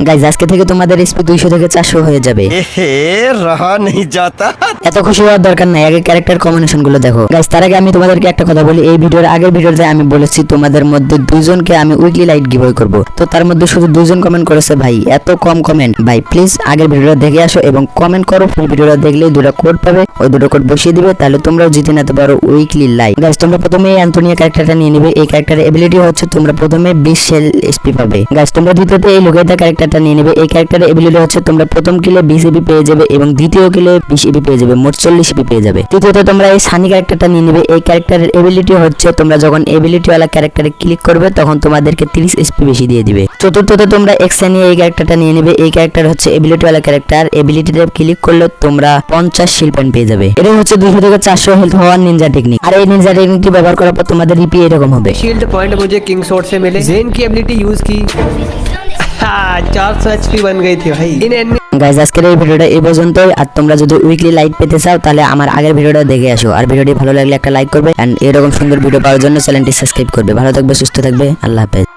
Guys আজকে থেকে তোমাদের এসপি দুইশো থেকে চারশো হয়ে যাবে। এত খুশি হওয়ার দরকার নাই আগে ক্যারেক্টার কম্বিনেশনগুলো দেখো। গাইজ তার আগে আমি তোমাদেরকে একটা কথা বলি এই ভিডিওর আগের ভিডিওতে আমি বলেছি তোমাদের মধ্যে দুজনকে আমি উইকলি লাইট গিভওয়ে করব। তো তার মধ্যে শুধু দুজন কমেন্ট করেছে ভাই এত কম কমেন্ট ভাই প্লিজ আগের ভিডিওটা দেখে আসো এবং কমেন্ট করো ফুল ভিডিওটা দেখলেই দুটো কোড পাবে ওই দুটো কোড বসিয়ে দিবে তাহলে তোমরাও জিতে নিতে পারো উইকলি লাইট গাইজ তোমরা প্রথমে এই অ্যান্টোনিয়া ক্যারেক্টারটা নিয়ে নিবে এই ক্যারেক্টারের এবিলিটি হচ্ছে তোমরা প্রথমে বিশ সেল এসপি পাবে। গাইজ তোমরা দ্বিতীয়তে এই লোকেটা ক্যারেক্টারটা নিয়ে নেবে এই ক্যারেক্টারের এবিলিটি হচ্ছে তোমরা প্রথম কিলে বিশ এপি পেয়ে যাবে এবং দ্বিতীয় কিলে বিশ এপি পেয়ে যাবে মোট চল্লিশ এপি পেয়ে যাবে তৃতীয়ত তোমরা এই সানি ক্যারেক্টারটা নিয়ে নেবে এই ক্যারেক্টারের এবিলিটি হচ্ছে তোমরা যখন এবিলিটি ওয়ালা ক্যারেক্টারে ক্লিক করবে তখন তোমাদেরকে তিরিশ এসপি বেশি দিয়ে দিবে চতুর্থত তোমরা এক্সা নিয়ে এই ক্যারেক্টারটা নিয়ে নেবে এই ক্যারেক্টার হচ্ছে এবিলিটি ওয়ালা ক্যারেক্টার এবিলিটিতে ক্লিক করলে তোমরা পঞ্চাশ শিল পয়েন্ট পেয়ে যাবে এটা হচ্ছে দুশো থেকে চারশো হেলথ হওয়ার নিনজা টেকনিক আর এই নিনজা টেকনিকটি ব্যবহার করার পর তোমাদের রিপি এরকম হবে शील्ड पॉइंट मुझे किंग शॉट से मिले जेन की एबिलिटी यूज की चार सौ एच बन गई थी भाई इन एनिमी গাইজ আজকের এই ভিডিওটা এই পর্যন্তই আর তোমরা যদি উইকলি লাইট পেতে চাও তাহলে আমার আগের ভিডিওটা দেখে আসো আর ভিডিওটি ভালো লাগলে একটা লাইক করবে এন্ড এরকম সুন্দর ভিডিও পাওয়ার জন্য চ্যানেলটি সাবস্ক্রাইব করবে ভালো থাকবে সুস্থ থাকবে আল্লাহ হাফেজ